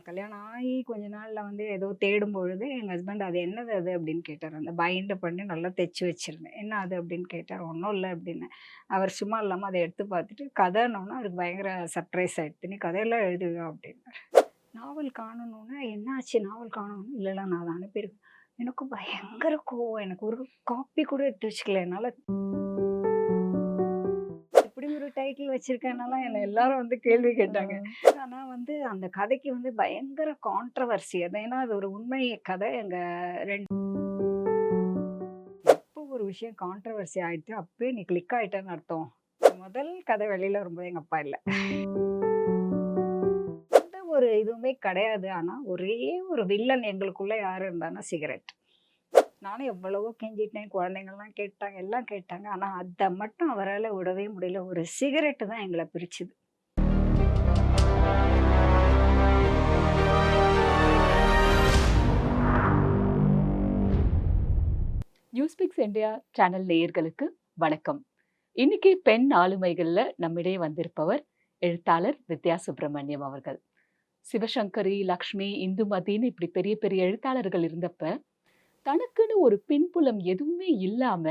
கல்யாணம் ஆகி கொஞ்ச நாளில் வந்து ஏதோ தேடும் பொழுது எங்கள் ஹஸ்பண்ட் அது என்னது அது அப்படின்னு கேட்டார். அந்த பைண்ட் பண்ணி நல்லா தைச்சி வச்சிருந்தேன். என்ன அது அப்படின்னு கேட்டார். ஒன்றும் இல்லை அப்படின்னு. அவர் சும்மா இல்லாமல் அதை எடுத்து பார்த்துட்டு கதைன்னொன்னா அவருக்கு பயங்கர சர்ப்ரைஸ் ஆகிடுத்து நீ கதையெல்லாம் எழுதுவா அப்படின்னாரு. நாவல் காணணும்னா என்னாச்சு நாவல் காணணும்? இல்லைல்ல நான் அதை அனுப்பியிருக்கேன். எனக்கு பயங்கர கோவம். எனக்கு ஒரு காப்பி கூட எடுத்து வச்சுக்கல. என்னால் ஒரு டைட்டில் வச்சிருக்கேனாலாம் என்னை எல்லாரும் வந்து கேள்வி கேட்டாங்க. ஆனா வந்து அந்த கதைக்கு வந்து பயங்கர கான்ட்ரவர்சி அது ஏன்னா அது ஒரு உண்மை கதை. எங்க ரெண்டு எப்போ ஒரு விஷயம் கான்ட்ரவர்சி ஆயிடுச்சு. அப்பயே நீ கிளிக் ஆயிட்டேன்னு அர்த்தம். முதல் கதை வெளியில ரொம்ப எங்க அப்பா இல்லை. ஒரு இதுவுமே கிடையாது. ஆனா ஒரே ஒரு வில்லன் எங்களுக்குள்ள யாரு இருந்தான்னா சிகரெட். நானும் எவ்வளவோ கெஞ்சிட்டேன். குழந்தைங்கள்லாம் கேட்டாங்க எல்லாம் கேட்டாங்க. ஆனால் அதை மட்டும் அவரால் விடவே முடியல. ஒரு சிகரெட்டு தான் எங்களை பிரிச்சுது. நியூஸ்பிக்ஸ் இந்தியா சேனல் நேயர்களுக்கு வணக்கம். இன்னைக்கு பெண் ஆளுமைகளில் நம்மிடையே வந்திருப்பவர் எழுத்தாளர் வித்யா சுப்பிரமணியம் அவர்கள். சிவசங்கரி லக்ஷ்மி இந்துமதின்னு இப்படி பெரிய பெரிய எழுத்தாளர்கள் இருந்தப்ப தனக்குன்னு ஒரு பின்புலம் எதுவுமே இல்லாம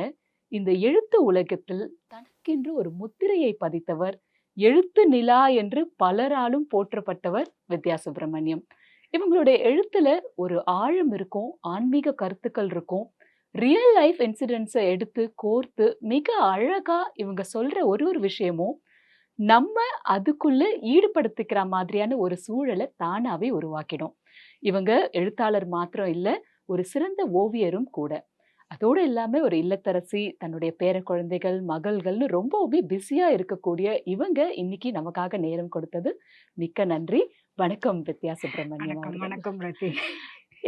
இந்த எழுத்து உலகத்தில் தனக்கென்று ஒரு முத்திரையை பதித்தவர் எழுத்து நிலா என்று பலராலும் போற்றப்பட்டவர் வித்யா சுப்பிரமணியம் இவங்களுடைய எழுத்துல ஒரு ஆழம் இருக்கும் ஆன்மீக கருத்துக்கள் இருக்கும். ரியல் லைஃப் இன்சிடென்ட்ஸை எடுத்து கோர்த்து மிக அழகா இவங்க சொல்ற ஒரு ஒரு விஷயமும் நம்ம அதுக்குள்ள ஈடுபடுத்திக்கிற மாதிரியான ஒரு சூழலை தானாவே உருவாக்கிடும். இவங்க எழுத்தாளர் மாத்திரம் இல்லை ஒரு சிறந்த ஓவியரும் கூட. அதோடு இல்லாம ஒரு இல்லத்தரசி தன்னுடைய பேர குழந்தைகள் மகள்கள்னு ரொம்பவுமே பிஸியா இருக்கக்கூடிய இவங்க இன்னைக்கு நமக்காக நேரம் கொடுத்தது. மிக்க நன்றி. வணக்கம் வித்யா சுப்பிரமணியம் வணக்கம்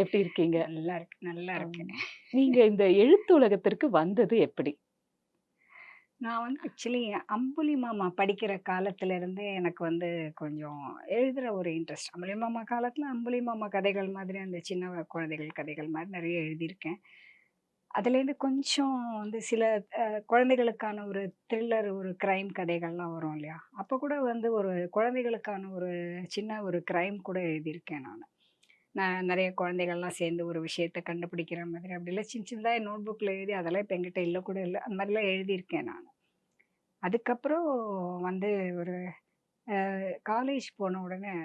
எப்படி இருக்கீங்க? நல்லா இருக்கு நல்லா இருக்கு நீங்க இந்த எழுத்து உலகத்திற்கு வந்தது எப்படி? நான் வந்து ஆக்சுவலி அம்புலி மாமா படிக்கிற காலத்துலேருந்தே எனக்கு வந்து கொஞ்சம் எழுதுற ஒரு இன்ட்ரெஸ்ட். அம்புலி மாமா காலத்துல அம்புலி மாமா கதைகள் மாதிரி அந்த சின்ன குழந்தைகள் கதைகள் மாதிரி நிறைய எழுதியிருக்கேன். அதுலேருந்து கொஞ்சம் வந்து சில குழந்தைகளுக்கான ஒரு த்ரில்லர் ஒரு க்ரைம் கதைகள்லாம் வரும் இல்லையா? அப்போ கூட வந்து ஒரு குழந்தைகளுக்கான ஒரு சின்ன ஒரு க்ரைம் கூட எழுதியிருக்கேன் நான். நான் நிறைய குழந்தைகள்லாம் சேர்ந்து ஒரு விஷயத்தை கண்டுபிடிக்கிற மாதிரி அப்படிலாம் சின்ன சின்னதாக நோட் புக்கில் எழுதி அதெல்லாம் இப்போ எங்கிட்ட இல்லை கூட இல்லை. அந்த மாதிரிலாம் எழுதியிருக்கேன் நான். அதுக்கப்புறம் வந்து ஒரு காலேஜ் போன உடனே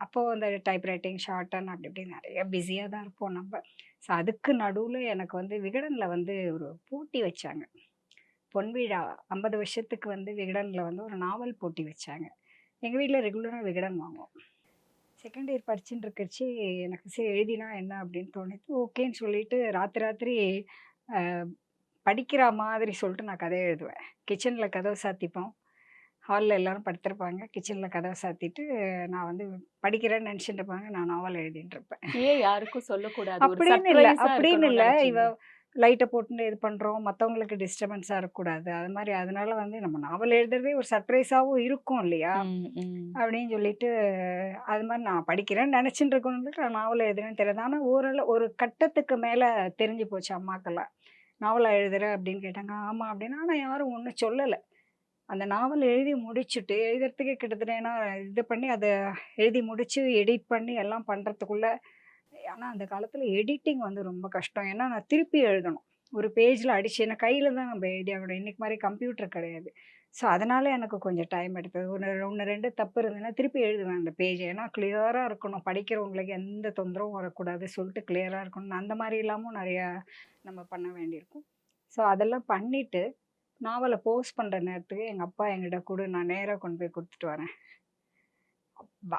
அப்போது அந்த டைப்ரைட்டிங் ஷார்ட் அண்ட் அப்படி இப்படி நிறைய பிஸியாக தான் இருப்போம் நம்ம. ஸோ அதுக்கு நடுவில் எனக்கு வந்து விகடனில் வந்து ஒரு போட்டி வச்சாங்க. பொன்விழா ஐம்பது வருஷத்துக்கு வந்து விகடனில் வந்து ஒரு நாவல் போட்டி வச்சாங்க. எங்கள் வீட்டில் ரெகுலராக விகடன் வாங்குவோம். செகண்ட் இயர் படிச்சுட்டு இருக்கச்சு எனக்கு சரி எழுதினா என்ன அப்படின்னு தோணுது. ஓகேன்னு சொல்லிட்டு ராத்திரி ராத்திரி படிக்கிற மாதிரி சொல்லிட்டு நான் கதை எழுதுவேன். கிச்சனில் கதவை சாத்திப்போம். ஹாலில் எல்லாரும் படுத்திருப்பாங்க. கிச்சனில் கதவை சாத்திட்டு நான் வந்து படிக்கிறேன்னு நினச்சிட்டு இருப்பாங்க. நான் நாவல் எழுதிட்டு இருப்பேன். ஏன் யாருக்கும் சொல்லக்கூடாது? அப்படின்னு இல்லை. அப்படின்னு இல்லை. இவ. லைட்டை போட்டு இது பண்ணுறோம் மற்றவங்களுக்கு டிஸ்டர்பன்ஸாக இருக்கக்கூடாது. அது மாதிரி அதனால வந்து நம்ம நாவல் எழுதுறதே ஒரு சர்ப்ரைஸாகவும் இருக்கும் இல்லையா. அப்படின்னு சொல்லிட்டு அது மாதிரி நான் படிக்கிறேன்னு நினச்சிட்டு இருக்கணுன்ட்டு நான் நாவல் எழுதுறேன்னு தெரியாது. ஆனால் ஓரளவு ஒரு கட்டத்துக்கு மேலே தெரிஞ்சு போச்சு அம்மாக்கெல்லாம். நாவலாக எழுதுகிற அப்படின்னு கேட்டாங்க. ஆமாம் அப்படின்னா. ஆனால் யாரும் ஒன்றும் சொல்லலை. அந்த நாவல் எழுதி முடிச்சுட்டு எழுதுறதுக்கே கிட்டத்தட்ட ஏன்னா இது பண்ணி அதை எழுதி முடித்து எடிட் பண்ணி எல்லாம் பண்ணுறதுக்குள்ளே ஆனால் அந்த காலத்தில் எடிட்டிங் வந்து ரொம்ப கஷ்டம். ஏன்னா நான் திருப்பி எழுதணும். ஒரு பேஜில் அடிச்சு ஏன்னா கையில் தான் நம்ம எழுதி ஆகணும். இன்னைக்கு மாதிரி கம்ப்யூட்டர் கிடையாது. ஸோ அதனால் எனக்கு கொஞ்சம் டைம் எடுத்தது. ஒன்று ஒன்று ரெண்டு தப்பு இருந்ததுன்னா திருப்பி எழுதுவேன் அந்த பேஜ். ஏன்னா கிளியராக இருக்கணும். படிக்கிறவங்களுக்கு எந்த தொந்தரவும் வரக்கூடாது. சொல்லிட்டு கிளியராக இருக்கணும் அந்த மாதிரி இல்லாமல் நிறையா நம்ம பண்ண வேண்டியிருக்கும். ஸோ அதெல்லாம் பண்ணிவிட்டு நாவலை போஸ்ட் பண்ணுற நேரத்துக்கு எங்கள் அப்பா எங்கிட்ட கொடு. நான் நேராக கொண்டு போய் கொடுத்துட்டு வரேன்.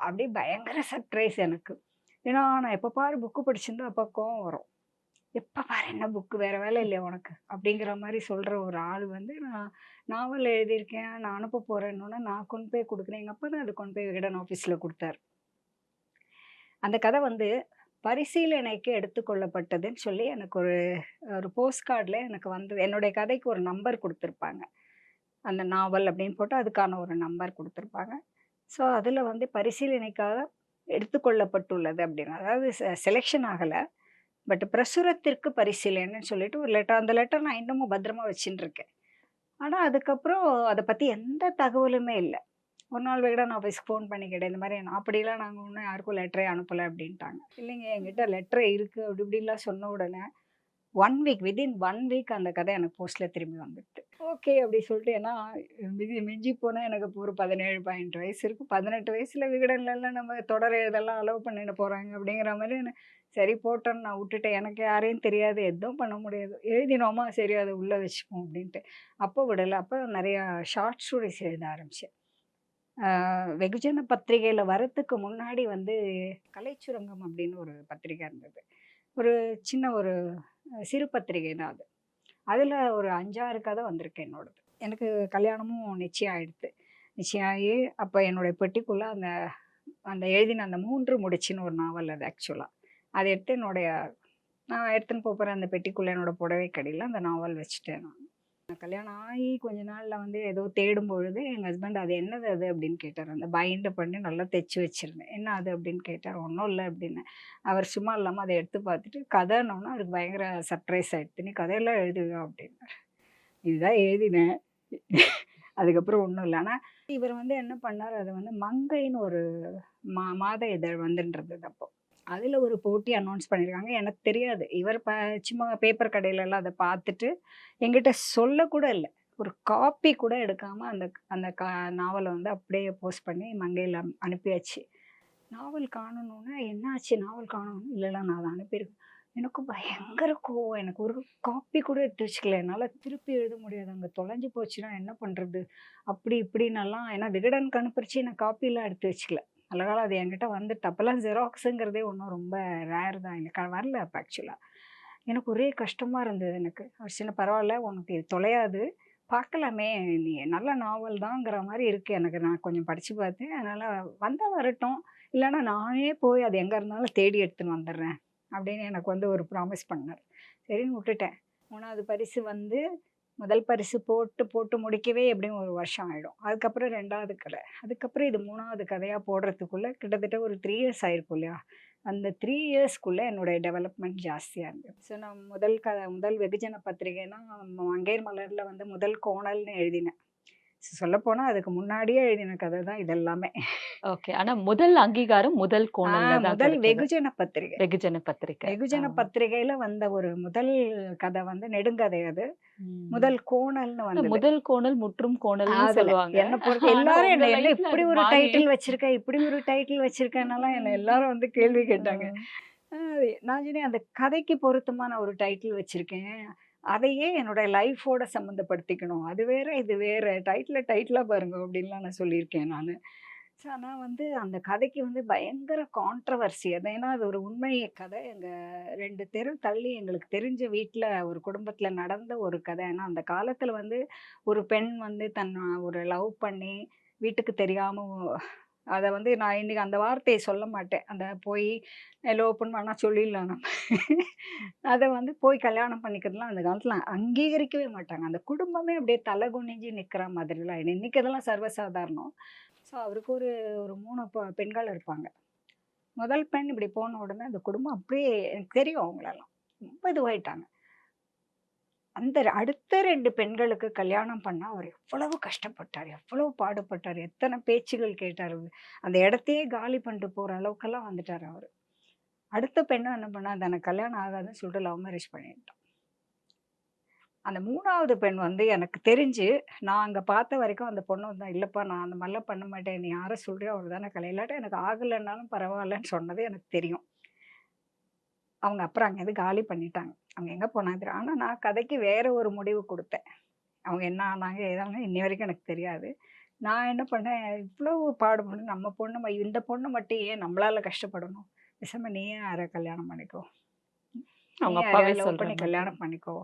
அப்படியே பயங்கர சர்ப்ரைஸ் எனக்கு. ஏன்னா நான் எப்போ பாரு புக்கு படிச்சிருந்தா அப்போ கோவம் வரும். எப்போ பாரு என்ன புக்கு வேற வேலை இல்லையா உனக்கு? அப்படிங்கிற மாதிரி சொல்கிற ஒரு ஆள் வந்து நான் நாவல் எழுதியிருக்கேன் நான் அனுப்ப போகிறேன்னொன்னே நான் கொண்டு போய் கொடுக்குறேன். எங்கள் அப்பா தான் அது கொண்டு போய் விகடன் ஆஃபீஸில் கொடுத்தாரு. அந்த கதை வந்து பரிசீலனைக்கு எடுத்துக்கொள்ளப்பட்டதுன்னு சொல்லி எனக்கு ஒரு ஒரு போஸ்ட் கார்டில் எனக்கு வந்து என்னுடைய கதைக்கு ஒரு நம்பர் கொடுத்துருப்பாங்க. அந்த நாவல் அப்படின்னு போட்டு அதுக்கான ஒரு நம்பர் கொடுத்துருப்பாங்க. ஸோ அதில் வந்து பரிசீலனைக்காக எடுத்துக்கொள்ளப்பட்டுள்ளது அப்படின்னு. அதாவது செலெக்ஷன் ஆகலை. பட் பிரசுரத்திற்கு பரிசீலனைன்னு சொல்லிட்டு ஒரு லெட்டர் அந்த லெட்டர் நான் இன்னமும் பத்திரமா வச்சுட்டு இருக்கேன் ஆனால் அதுக்கப்புறம் அதை பற்றி எந்த தகவலுமே இல்லை. ஒரு நாள் விகடன் ஆஃபீஸ்க்கு ஃபோன் பண்ணி கேட்டேன் இந்த மாதிரி நான் அப்படிலாம் நாங்கள் ஒன்றும் யாருக்கும் லெட்டரே அனுப்பலை அப்படின்ட்டாங்க. இல்லைங்க என்கிட்ட லெட்டரே இருக்குது அப்படி இப்படிலாம் சொன்ன உடனே one week within one week அந்த கதை எனக்கு போஸ்ட்டில் திரும்பி வந்துடுது. ஓகே அப்படி சொல்லிட்டு ஏன்னா மிஞ்சி மிஞ்சி போனால் எனக்கு இப்போ ஒரு பதினேழு பதினெட்டு வயசு இருக்குது பதினெட்டு வயசில் விகடன்லலாம் நம்ம தொடர இதெல்லாம் அலோவ் பண்ணிட்டு போகிறாங்க அப்படிங்கிற மாதிரி சரி போட்டோன்னு நான் விட்டுட்டேன் எனக்கு யாரையும் தெரியாது. எதுவும் பண்ண முடியாது. எழுதினோமா? சரி அதை உள்ளே வச்சுப்போம் அப்படின்ட்டு. அப்போ விடலை. அப்போ நிறையா ஷார்ட் ஸ்டோரிஸ் எழுத ஆரம்பித்தேன் வெகுஜன பத்திரிகையில் வரத்துக்கு முன்னாடி வந்து கலைச்சுரங்கம் அப்படின்னு ஒரு பத்திரிகை இருந்தது. ஒரு சின்ன ஒரு சிறு பத்திரிகை தான் அது. அதில் ஒரு அஞ்சாறு கதை வந்திருக்கு என்னோடது. எனக்கு கல்யாணமும் நிச்சயம் ஆயிடுத்து நிச்சயம் ஆகி அப்போ என்னுடைய பெட்டிக்குள்ளே அந்த அந்த எழுதின அந்த மூன்று முடிச்சின்னு ஒரு நாவல் அது ஆக்சுவலாக அதை எடுத்து என்னுடைய நான் எடுத்துன்னு போகிற அந்த பெட்டிக்குள்ளே என்னோட புடவை கடையில் அந்த நாவல் வச்சுட்டேன் நான். கல்யாணம் ஆகி கொஞ்ச நாளில் வந்து ஏதோ தேடும் பொழுது எங்கள் ஹஸ்பண்ட் அது என்னது அது அப்படின்னு கேட்டார். அந்த பைண்டை பண்ணி நல்லா தைச்சி வச்சுருந்தேன். என்ன அது அப்படின்னு கேட்டார். ஒன்றும் இல்லை அப்படின்னு. அவர் சும்மா இல்லாமல் அதை எடுத்து பார்த்துட்டு கதைனோன்னா அதுக்கு பயங்கர சர்ப்ரைஸ் ஆகிடுத்து நீ கதையெல்லாம் எழுதுவா அப்படின்னாரு. இதுதான் எழுதினேன். அதுக்கப்புறம் ஒன்றும் இல்லை. ஆனால் இவர் வந்து என்ன பண்ணார்? அது வந்து மங்கைன்னு ஒரு மா மாத இதழ் வந்துன்றது அப்போ. அதில் ஒரு போட்டி அனௌன்ஸ் பண்ணியிருக்காங்க எனக்கு தெரியாது. இவர் ப சும்மா பேப்பர் கடையிலலாம் அதை பார்த்துட்டு எங்கிட்ட சொல்லக்கூட இல்லை. ஒரு காப்பி கூட எடுக்காமல் அந்த அந்த கா நாவலை வந்து அப்படியே போஸ்ட் பண்ணி மங்கையில் அனுப்பியாச்சு. நாவல் காணணுன்னா என்னாச்சு? நாவல் காணணும்? இல்லைலாம் நான் அதை அனுப்பியிருக்கேன். எனக்கு பயங்கர கோவம். எனக்கு ஒரு காப்பி கூட எடுத்து வச்சுக்கல. என்னால் திருப்பி எழுத முடியாது. அங்கே தொலைஞ்சு போச்சுன்னா என்ன பண்ணுறது அப்படி இப்படின்னெல்லாம். ஏன்னா விகடனுக்கு அனுப்பிச்சு நான் காப்பிலாம் எடுத்து வச்சுக்கல. அழகால அது என்கிட்ட வந்துட்டு அப்போல்லாம் ஜெராக்ஸுங்கிறதே ஒன்றும் ரொம்ப ரேர் தான். எனக்கு வரல அப்போ ஆக்சுவலாக எனக்கு ஒரே கஷ்டமாக இருந்தது எனக்கு. ஒரு சின்ன பரவாயில்ல உனக்கு இது தொலையாது. பார்க்கலாமே நீ நல்ல நாவல் தாங்கிற மாதிரி இருக்குது எனக்கு. நான் கொஞ்சம் படித்து பார்த்தேன். அதனால் வந்தால் வரட்டும். இல்லைன்னா நானே போய் அது எங்கே இருந்தாலும் தேடி எடுத்துன்னு வந்துடுறேன். அப்படின்னு எனக்கு வந்து ஒரு ப்ராமிஸ் பண்ணார். சரின்னு விட்டுட்டேன். மூணாவது பரிசு வந்து முதல் பரிசு போட்டு போட்டு முடிக்கவே எப்படியும் ஒரு வருஷம் ஆகிடும் அதுக்கப்புறம் ரெண்டாவது கதை. அதுக்கப்புறம் இது மூணாவது கதையாக போடுறதுக்குள்ளே கிட்டத்தட்ட ஒரு த்ரீ இயர்ஸ் ஆயிருக்கும் இல்லையா? அந்த த்ரீ இயர்ஸ்க்குள்ளே என்னுடைய டெவலப்மெண்ட் ஜாஸ்தியாக இருந்தது. ஸோ நான் முதல் க முதல் வெகுஜன பத்திரிகைனா மங்கையர் மலரில் வந்து முதல் கோணல்னு எழுதினேன். சொல்லப்போனால் அதுக்கு முன்னாடியே எழுதின கதை தான் இதெல்லாமே ஓகே. ஆனா முதல் அங்கீகாரம் முதல் தான் முதல். வெகுஜன பத்திரிகை. வெகுஜன பத்திரிகை. வெகுஜன. பத்திரிகையில வந்த ஒரு முதல் கதை வந்து நெடுங்கதை அது. முதல் கோணல்னு வந்தது. முதல் கோணல் முற்றும் கோணல் சொல்லுவாங்க. என்ன பொறுத்து எல்லாரும் என்ன இப்படி ஒரு டைட்டில் வச்சிருக்க இப்படி ஒரு டைட்டில் வச்சிருக்கனால என்ன எல்லாரும் வந்து கேள்வி கேட்டாங்க. நான் சொன்னேன் அந்த கதைக்கு பொருத்தமான ஒரு டைட்டில் வச்சிருக்கேன். அதையே என்னோட லைஃபோட சம்மந்தப்படுத்திக்கணும் அது வேற இது வேற. டைட்டில் டைட்டிலாக பாருங்க அப்படின்லாம் நான் சொல்லியிருக்கேன் நான். ஸோ ஆனால் வந்து அந்த கதைக்கு வந்து பயங்கர கான்ட்ரவர்சி அது ஏன்னா அது ஒரு உண்மை கதை. எங்கள் ரெண்டு தெரு தள்ளி எங்களுக்கு தெரிஞ்ச வீட்டில் ஒரு குடும்பத்தில் நடந்த ஒரு கதை. ஏன்னா அந்த காலத்தில் வந்து ஒரு பெண் வந்து தன் ஒரு லவ் பண்ணி வீட்டுக்கு தெரியாமல் அதை வந்து நான் இன்றைக்கி அந்த வார்த்தையை சொல்ல மாட்டேன். அந்த போய் எல்லோ ஓப்பன் பண்ணால் சொல்லிடலாம் நம்ம. அதை வந்து போய் கல்யாணம் பண்ணிக்கிறதுலாம் அந்த காலத்தில் அங்கீகரிக்கவே மாட்டாங்க. அந்த குடும்பமே அப்படியே தலை குனிஞ்சு நிற்கிற மாதிரிலாம். இன்னைக்கு இதெல்லாம் சர்வசாதாரணம். ஸோ அவருக்கு ஒரு ஒரு மூணு பெண்கள் இருப்பாங்க. முதல் பெண் இப்படி போன உடனே அந்த குடும்பம் அப்படியே எனக்கு தெரியும் அவங்களெல்லாம். ரொம்ப இதுவாயிட்டாங்க. அந்த அடுத்த ரெண்டு பெண்களுக்கு கல்யாணம் பண்ணால் அவர் எவ்வளவு கஷ்டப்பட்டார் எவ்வளவு பாடுபட்டார் எத்தனை பேச்சுகள் கேட்டார் அந்த இடத்தையே காலி பண்ணிட்டு போகிற அளவுக்கெல்லாம் வந்துட்டார் அவர். அடுத்த பெண்ணும் என்ன பண்ணா தனக்கு கல்யாணம் ஆகாதுன்னு சொல்லிட்டு லவ் மேரேஜ் பண்ணிட்டான். அந்த மூணாவது பெண் வந்து எனக்கு தெரிஞ்சு நான் அங்கே பார்த்த வரைக்கும் அந்த பொண்ணு வந்து இல்லைப்பா நான் அந்த மாதிரிலாம் பண்ண மாட்டேன் நீ யாரை சொல்றியோ அவர் தானே கல்யாணம் இல்லாட்டி எனக்கு ஆகலைன்னாலும் பரவாயில்லன்னு சொன்னது எனக்கு தெரியும். அவங்க அப்புறம் அங்கேருந்து காலி பண்ணிட்டாங்க. அவங்க எங்கே போனாங்க ஆனால் நான் கதைக்கு வேற ஒரு முடிவு கொடுத்தேன். அவங்க என்ன ஆனாங்க ஏதாங்க இன்னி வரைக்கும் எனக்கு தெரியாது. நான் என்ன பண்ணேன் இவ்வளவு பாடுபட்டு நம்ம பொண்ணு இந்த பொண்ணு மட்டும் ஏன் நம்மளால கஷ்டப்படணும்? பேசாம நீயே யாரை கல்யாணம் பண்ணிக்கோ? நீ சொல்ற பண்ணி. கல்யாணம் பண்ணிக்கோ?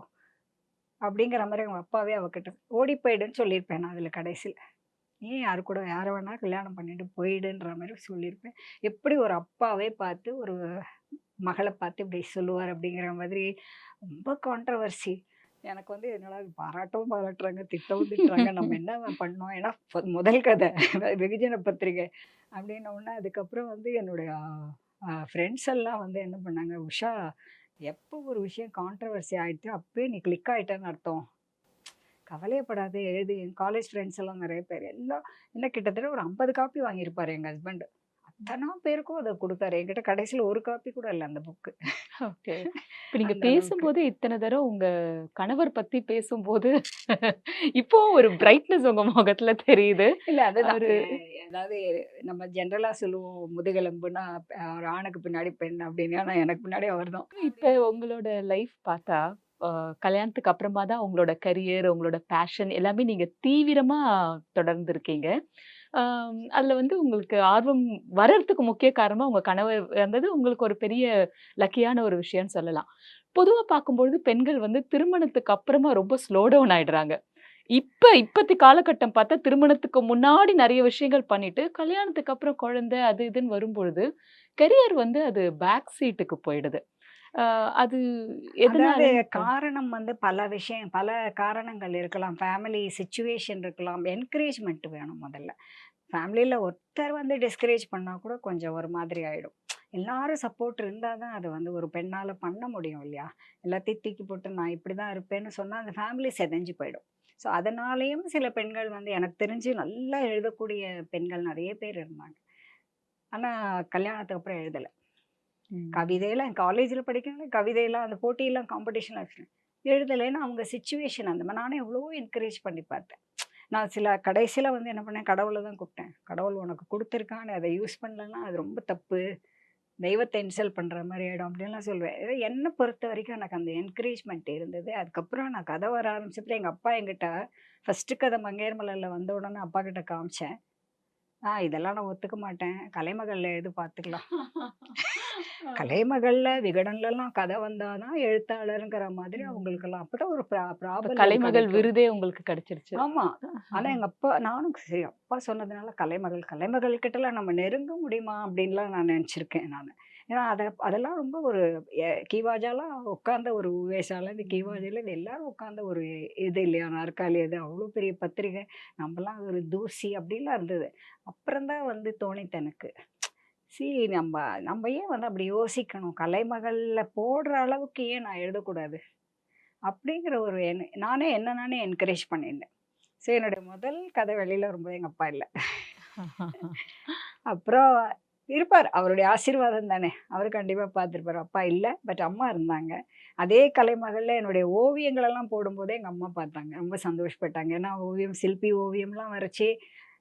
அப்படிங்கிற மாதிரி அவங்க அப்பாவே அவகிட்ட ஓடி போயிடுன்னு சொல்லியிருப்பேன் நான் அதில் கடைசியில். நீ யாரு கூட யாரை வேணா கல்யாணம் பண்ணிட்டு போயிடுன்ற மாதிரி சொல்லியிருப்பேன். எப்படி ஒரு அப்பாவே பார்த்து ஒரு மகளை பார்த்து இப்படி சொல்லுவார் அப்படிங்கிற மாதிரி ரொம்ப கான்ட்ரவர்சி எனக்கு வந்து என்னடா பாராட்டவும் பாராட்டுறாங்க திட்டவும் திட்டுறாங்க நம்ம என்ன பண்ணோம்? ஏன்னா முதல் கதை வெகுஜன பத்திரிகை அப்படின்ன உடனே அதுக்கப்புறம் வந்து என்னுடைய ஃப்ரெண்ட்ஸ் எல்லாம் வந்து என்ன பண்ணாங்க உஷா எப்போ ஒரு விஷயம் கான்ட்ரவர்சி ஆகிட்டு அப்பயே நீ கிளிக் ஆகிட்டேன்னு அர்த்தம். கவலையப்படாது எழுது. என் காலேஜ் ஃப்ரெண்ட்ஸ் எல்லாம் நிறைய பேர் எல்லாம் என்ன கிட்டத்தட்ட ஒரு ஐம்பது காப்பி வாங்கியிருப்பார் எங்கள் ஹஸ்பண்டு அத்தனை பேருக்கும் அதை கொடுத்தாரு. என்கிட்ட கடைசியில் ஒரு காப்பி கூட இல்லை அந்த புக்கு ஓகே. இப்ப நீங்க அந்த அளவுக்கு. பேசும்போது இத்தனை தடவை உங்க கணவர் பத்தி பேசும்போது இப்போ ஒரு பிரைட்னஸ் உங்க முகத்துல தெரியுது. இல்லை அவரு- அஹ் அதாவது நம்ம ஜென்ரலாக சொல்லுவோம் முதுகெலும்புனா ஒரு ஆணுக்கு பின்னாடி பெண் அப்படின்னு. ஆனால் எனக்கு பின்னாடி அவர் தான் இப்ப உங்களோட லைஃப் பார்த்தா கல்யாணத்துக்கு அப்புறமா தான் உங்களோட கரியர் உங்களோட பேஷன் எல்லாமே நீங்கள் தீவிரமாக தொடர்ந்துருக்கீங்க. அதில் வந்து உங்களுக்கு ஆர்வம் வர்றதுக்கு முக்கிய காரணமாக உங்கள் கணவர் இருந்தது. உங்களுக்கு ஒரு பெரிய லக்கியான ஒரு விஷயம்னு சொல்லலாம். பொதுவாக பார்க்கும்பொழுது பெண்கள் வந்து திருமணத்துக்கு அப்புறமா ரொம்ப ஸ்லோ டவுன் ஆயிடுறாங்க. இப்போ இப்பத்தி காலகட்டம் பார்த்தா திருமணத்துக்கு முன்னாடி நிறைய விஷயங்கள் பண்ணிட்டு கல்யாணத்துக்கு அப்புறம் குழந்தை அது இதுன்னு வரும்பொழுது கெரியர் வந்து அது பேக் சீட்டுக்கு போயிடுது. அது எதனால? காரணம் வந்து பல விஷயம் பல காரணங்கள் இருக்கலாம். ஃபேமிலி சுச்சுவேஷன் இருக்கலாம். என்கரேஜ்மெண்ட் வேணும் முதல்ல. ஃபேமிலியில் ஒருத்தர் வந்து டிஸ்கரேஜ் பண்ணால் கூட கொஞ்சம் ஒரு மாதிரி ஆகிடும் எல்லாரும் சப்போர்ட் இருந்தால் தான் அது வந்து ஒரு பெண்ணால் பண்ண முடியும் இல்லையா? எல்லாத்தையும் தூக்கி போட்டு நான் இப்படி தான் இருப்பேன்னு சொன்னால் அந்த ஃபேமிலி செதஞ்சு போயிடும். ஸோ அதனாலேயும் சில பெண்கள் வந்து எனக்கு தெரிஞ்சு நல்லா எழுதக்கூடிய பெண்கள் நிறைய பேர் இருந்தாங்க. ஆனால் கல்யாணத்துக்கு அப்புறம் எழுதலை. கவிதையெல்லாம் காலேஜில் படிக்கணும் கவிதையெல்லாம் அந்த போட்டியெல்லாம் காம்படிஷன்லாம் வச்சுருக்கேன் எழுதலைன்னா அவங்க சுச்சுவேஷன் அந்த மாதிரி நானே எவ்வளவோ என்கரேஜ் பண்ணி பார்த்தேன். நான் சில கடைசியில் வந்து என்ன பண்ணேன் கடவுளை தான் கூப்பிட்டேன். கடவுள் உனக்கு கொடுத்துருக்கான்னு அதை யூஸ் பண்ணலன்னா அது ரொம்ப தப்பு. தெய்வத்தை இன்சல்ட் பண்ணுற மாதிரி ஆகிடும் அப்படின்லாம் சொல்லுவேன் ஏதோ என்னை பொறுத்த வரைக்கும் எனக்கு அந்த என்கரேஜ்மெண்ட் இருந்தது. அதுக்கப்புறம் நான் கதை வர ஆரம்பிச்சப்பறம் எங்கள் அப்பா என்கிட்ட ஃபஸ்ட்டு கதை மங்கையர் மலரில் வந்த உடனே அப்பா கிட்ட காமிச்சேன். ஆ இதெல்லாம் நான் ஒத்துக்க மாட்டேன். கலைமகளில் எது பார்த்துக்கலாம் கலைமகள்ல விகடன்லலாம் கதை வந்தாதான் எழுத்தாளருங்கிற மாதிரி ம். அவங்களுக்கெல்லாம் அப்பதான் ஒரு பிரா- இப்ப பிராபல்யம் கலைமகள். விருதே உங்களுக்கு கிடைச்சிருச்சு. ஆமா. ஆனா எங்க அப்பா நானும் சரி அப்பா சொன்னதுனால கலைமகள் கலைமகள் கிட்டலாம் நம்ம நெருங்க முடியுமா அப்படின்லாம் நான் நினைச்சிருக்கேன் நான். ஏன்னா அதை அதெல்லாம் ரொம்ப ஒரு கீவாஜாலாம் உட்கார்ந்த ஒரு உவேசால இந்த கீவாஜில எல்லாரும் உட்கார்ந்த ஒரு இது இல்லையா நாற்காலி அது அவ்வளோ பெரிய பத்திரிகை. நம்மலாம் ஒரு தூசி அப்படிலாம் இருந்தது. அப்புறம்தான் வந்து தோணித்து எனக்கு. சரி நம்ம நம்ம ஏன் வந்து அப்படி யோசிக்கணும்? கலைமகளில் போடுற அளவுக்கு ஏன் நான் எழுதக்கூடாது? அப்படிங்கிற ஒரு எண்ண- நானே என்ன நானே என்கரேஜ் பண்ணியிருந்தேன். சரி என்னுடைய முதல் கதை வெளியில் ரொம்ப எங்கள் அப்பா இல்லை. அப்புறம் இருப்பார். அவருடைய ஆசீர்வாதம் தானே. அவர் கண்டிப்பாக பார்த்துருப்பார். அப்பா இல்லை பட் அம்மா இருந்தாங்க. அதே கலைமகளில் என்னுடைய ஓவியங்களெல்லாம் போடும்போதே எங்கள் அம்மா பார்த்தாங்க. ரொம்ப சந்தோஷப்பட்டாங்க. ஏன்னா ஓவியம் சிற்பி ஓவியம்லாம் வரைச்சி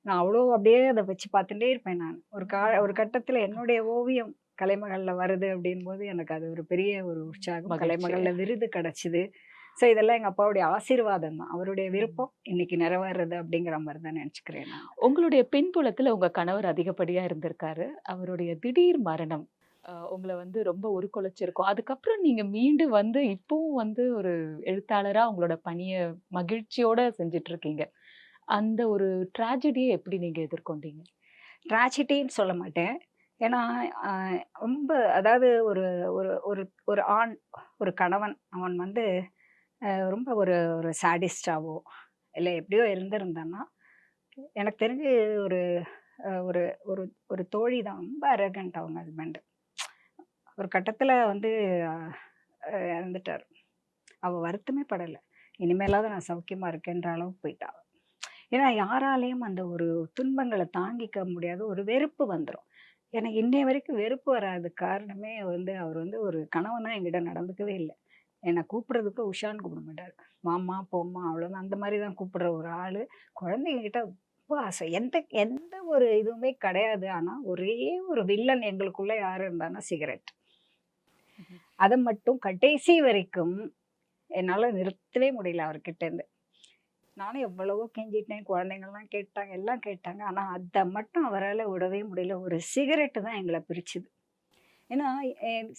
நான் அவ்வளோ அப்படியே அதை வச்சு பார்த்துட்டே இருப்பேன் நான். ஒரு கா ஒரு கட்டத்தில் என்னுடைய ஓவியம் கலைமகளில் வருது அப்படின்போது எனக்கு அது ஒரு பெரிய ஒரு உற்சாகம். கலைமகளில் விருது கிடச்சிது. ஸோ இதெல்லாம் எங்கள் அப்பாவுடைய ஆசீர்வாதம் தான். அவருடைய விருப்பம் இன்னைக்கு நிறைவேறுது அப்படிங்கிற மாதிரி தான் நினச்சிக்கிறேன் நான். உங்களுடைய பின்புலத்துல உங்க கணவர் அதிகப்படியா இருந்திருக்காரு. அவருடைய திடீர் மரணம் உங்களை வந்து ரொம்ப உருக்குலைச்சிருக்கும். அதுக்கப்புறம் நீங்க மீண்டு வந்து இப்பவும் வந்து ஒரு எழுத்தாளரா உங்களோட பணியை மகிழ்ச்சியோட செஞ்சுட்டு இருக்கீங்க அந்த ஒரு ட்ராஜடியை எப்படி நீங்க எதிர்கொண்டீங்க? ட்ராஜடின்னு சொல்ல மாட்டேன். ஏன்னா ரொம்ப அதாவது ஒரு ஒரு ஒரு ஒரு ஆண் ஒரு கணவன் அவன் வந்து ரொம்ப ஒரு ஒரு சாடிஸ்டாவோ இல்லை எப்படியோ இருந்திருந்தான்னா எனக்கு தெரிஞ்சு ஒரு ஒரு ஒரு ஒரு தோழி தான் ரொம்ப அரகண்ட் அவங்க ஹஸ்பண்டு ஒரு கட்டத்தில் வந்து இறந்துட்டார். அவள் வருத்தமே படலை. இனிமேலாவது நான் சௌக்கியமாக இருக்கேன்ற அளவுக்கு போயிட்டா ஏன்னா யாராலையும் அந்த ஒரு துன்பங்களை தாங்கிக்க முடியாத ஒரு வெறுப்பு வந்துடும் எனக்கு இன்னைய வரைக்கும் வெறுப்பு வராது காரணமே வந்து அவர் வந்து ஒரு கணவனாக எங்கிட்ட நடந்துக்கவே இல்லை. என்னை கூப்பிடுறதுக்கு உஷான்னு கூப்பிட மாட்டார். மாமா போம்மா அவ்வளோதான் அந்த மாதிரி தான் கூப்பிடுற ஒரு ஆள். குழந்தைங்ககிட்ட ரொம்ப ஆசை. எந்த எந்த ஒரு இதுவுமே கிடையாது. ஆனால் ஒரே ஒரு வில்லன் எங்களுக்குள்ள யார் இருந்தான்னா சிகரெட். அதை மட்டும் கடைசி வரைக்கும் என்னால் நிறுத்தவே முடியல அவர்கிட்ட இருந்து நானும் எவ்வளவோ கெஞ்சிட்டேன். குழந்தைங்கள்லாம் கேட்டாங்க எல்லாம் கேட்டாங்க. ஆனால் அதை மட்டும் அவரால் விடவே முடியல. ஒரு சிகரெட்டு தான் எங்களை பிரிச்சுது. ஏன்னா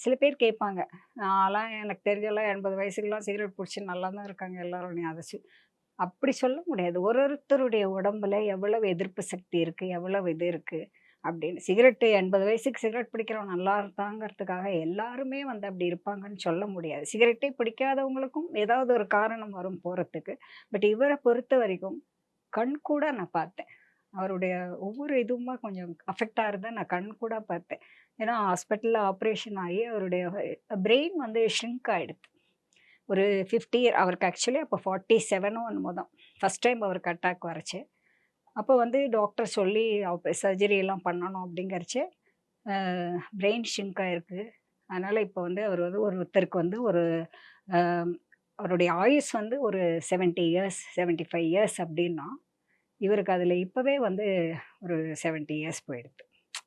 சில பேர் கேட்பாங்க. நான்லாம் எனக்கு தெரிஞ்செல்லாம் எண்பது வயசுக்கெல்லாம் சிகரெட் பிடிச்சி நல்லா தான் இருக்காங்க எல்லாரும். நீ அதை அப்படி சொல்ல முடியாது. ஒரு ஒருத்தருடைய உடம்புல எவ்வளவு எதிர்ப்பு சக்தி இருக்குது எவ்வளவு இது இருக்குது அப்படின்னு. சிகரெட்டு எண்பது வயசுக்கு சிகரெட் பிடிக்கிறவன் நல்லா இருக்காங்கிறதுக்காக எல்லாருமே வந்து அப்படி இருப்பாங்கன்னு சொல்ல முடியாது. சிகரெட்டே பிடிக்காதவங்களுக்கும் ஏதாவது ஒரு காரணம் வரும் போகிறதுக்கு பட் இவரை பொறுத்த வரைக்கும் கண் கூட நான் பார்த்தேன். அவருடைய ஒவ்வொரு இதுவுமா கொஞ்சம் அஃபெக்ட் ஆகிறத நான் கண் கூட பார்த்தேன். ஏன்னா ஹாஸ்பிட்டலில் ஆப்ரேஷன் ஆகி அவருடைய பிரெயின் வந்து ஷ்ரிங்க் ஆகிடுது ஒரு ஃபிஃப்டி இயர் அவருக்கு ஆக்சுவலி அப்போ ஃபார்ட்டி செவனோ என்னமோ தான். ஃபஸ்ட் டைம் அவருக்கு அட்டாக் வரச்சு அப்போ வந்து டாக்டர் சொல்லி சர்ஜரி எல்லாம் பண்ணணும் அப்படிங்கிறச்சு பிரெயின் ஷிங்க் ஆகிருக்கு அதனால் இப்போ வந்து அவர் வந்து ஒருத்தருக்கு வந்து ஒரு அவருடைய ஆயுஸ் வந்து ஒரு seventy years seventy five years அப்படின்னா இவருக்கு அதில் இப்போவே வந்து ஒரு செவன்ட்டி இயர்ஸ் போயிடுது.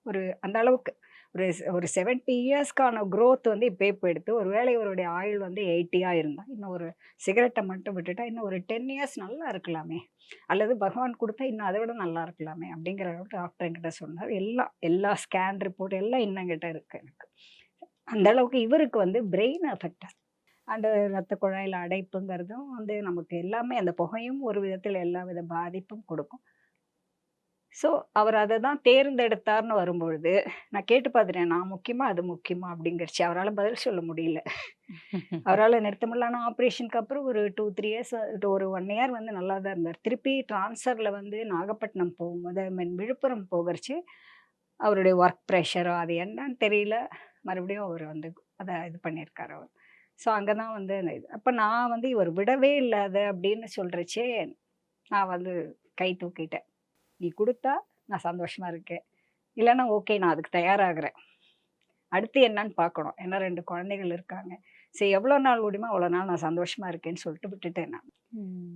ஒரு அந்த அளவுக்கு. ஒரு ஒரு செவன்ட்டி இயர்ஸ்க்கான க்ரோத் வந்து இப்போ போய் எடுத்து ஒரு வேளை இவருடைய ஆயுள் வந்து எயிட்டியாக இருந்தால் இன்னும் ஒரு சிகரெட்டை மட்டும் விட்டுட்டா இன்னும் ஒரு டென் இயர்ஸ் நல்லா இருக்கலாமே. அல்லது பகவான் கொடுத்தா இன்னும் அதை விட நல்லா இருக்கலாமே அப்படிங்கிற அளவுக்கு டாக்டர் என்கிட்ட சொன்னார். எல்லாம் எல்லா ஸ்கேன் ரிப்போர்ட் எல்லாம் இன்னங்கிட்ட இருக்குது எனக்கு. அந்த அளவுக்கு இவருக்கு வந்து பிரெயின் அஃபெக்டாக அந்த ரத்த குழாயில் அடைப்புங்கிறதும் வந்து நமக்கு எல்லாமே அந்த புகையும் ஒரு விதத்தில் எல்லா வித பாதிப்பும் கொடுக்கும். ஸோ அவர் அதை தான் தேர்ந்தெடுத்தார்னு வரும்பொழுது நான் கேட்டு பார்த்துட்டேன் நான் முக்கியமா அது முக்கியமா? அப்படிங்கிறச்சு அவரால் பதில் சொல்ல முடியல. அவரால் நிறுத்த முடியல ஆனால் ஆப்ரேஷனுக்கு அப்புறம் ஒரு டூ த்ரீ இயர்ஸ் ஒரு ஒன் இயர் வந்து நல்லா தான் இருந்தார். திருப்பி ட்ரான்ஸ்ஃபரில் வந்து நாகப்பட்டினம் போகும்போது ஐ மீன் விழுப்புரம் போகிறச்சு அவருடைய ஒர்க் ப்ரெஷரோ அது என்னன்னு தெரியல. மறுபடியும் அவர் வந்து அதை இது பண்ணியிருக்காரு அவர். ஸோ அங்கே தான் வந்து அந்த இது. அப்போ நான் வந்து இவர் விடவே இல்லாத அப்படின்னு சொல்கிறச்சே நான் வந்து கை தூக்கிட்டேன். நீ கொடுத்தா நான் சந்தோஷமா இருக்கேன். இல்லைன்னா ஓகே நான் அதுக்கு தயாராகிறேன். அடுத்து என்னன்னு பார்க்கணும். ஏன்னா ரெண்டு குழந்தைகள் இருக்காங்க. சரி எவ்வளோ நாள் முடியுமோ அவ்வளோ நாள் நான் சந்தோஷமா இருக்கேன்னு சொல்லிட்டு விட்டுட்டேன் நான்.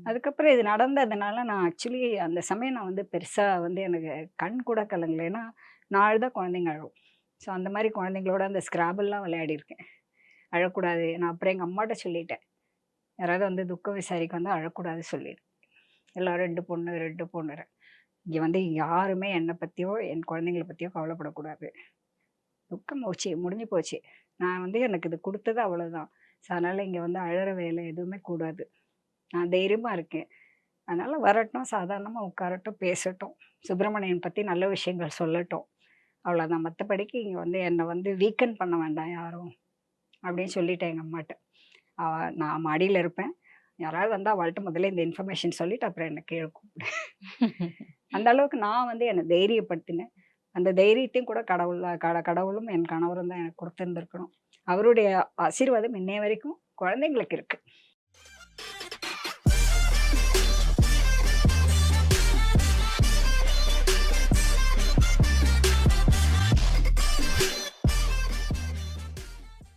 அதுக்கப்புறம் இது நடந்ததுனால நான் ஆக்சுவலி அந்த சமயம் நான் வந்து பெருசாக வந்து எனக்கு கண் கூட கலங்கல. ஏன்னா நான் அழுதா குழந்தைங்க அழுவும். ஸோ அந்த மாதிரி குழந்தைங்களோட அந்த ஸ்கிராபிள்லாம் விளையாடிருக்கேன் அழக்கூடாது. நான் அப்புறம் எங்கள் அம்மாட்ட சொல்லிட்டேன். யாராவது வந்து துக்கம் விசாரிக்க வந்து அழக்கூடாது சொல்லிடு. எல்லாம் ரெண்டு பொண்ணு ரெண்டு பொண்ணு இங்கே வந்து யாருமே என்னை பற்றியோ என் குழந்தைங்கள பற்றியோ கவலைப்படக்கூடாது. துக்கம் போச்சு முடிஞ்சு போச்சு. நான் வந்து எனக்கு இது கொடுத்தது அவ்வளோதான் ஸோ அதனால் இங்கே வந்து அழற வேலை எதுவுமே கூடாது. நான் தைரியமாக இருக்கேன். அதனால் வரட்டும் சாதாரணமாக உட்காரட்டும் பேசட்டும். சுப்பிரமணியன் பற்றி நல்ல விஷயங்கள் சொல்லட்டும். அவ்வளோதான் மற்றபடிக்கு இங்கே வந்து என்னை வந்து வீக்கன் பண்ண வேண்டாம் யாரும். அப்படின்னு சொல்லிட்டேன் எங்கள் அம்மாட்ட. அவ- நான் மாடியில் இருப்பேன். யாராவது வந்தால் அவள்கிட்ட முதல்ல இந்த இன்ஃபர்மேஷன் சொல்லிட்டு அப்புறம் என்னை கீழே கூப்பிடு. அந்த அளவுக்கு நான் வந்து என்னை தைரியப்படுத்தினேன். அந்த தைரியத்தையும் கூட கடவுள் கட கடவுளும் என் கணவரும் தான் எனக்கு கொடுத்துருந்துருக்கணும். அவருடைய ஆசீர்வாதம் இன்னைய வரைக்கும் குழந்தைங்களுக்கு இருக்குது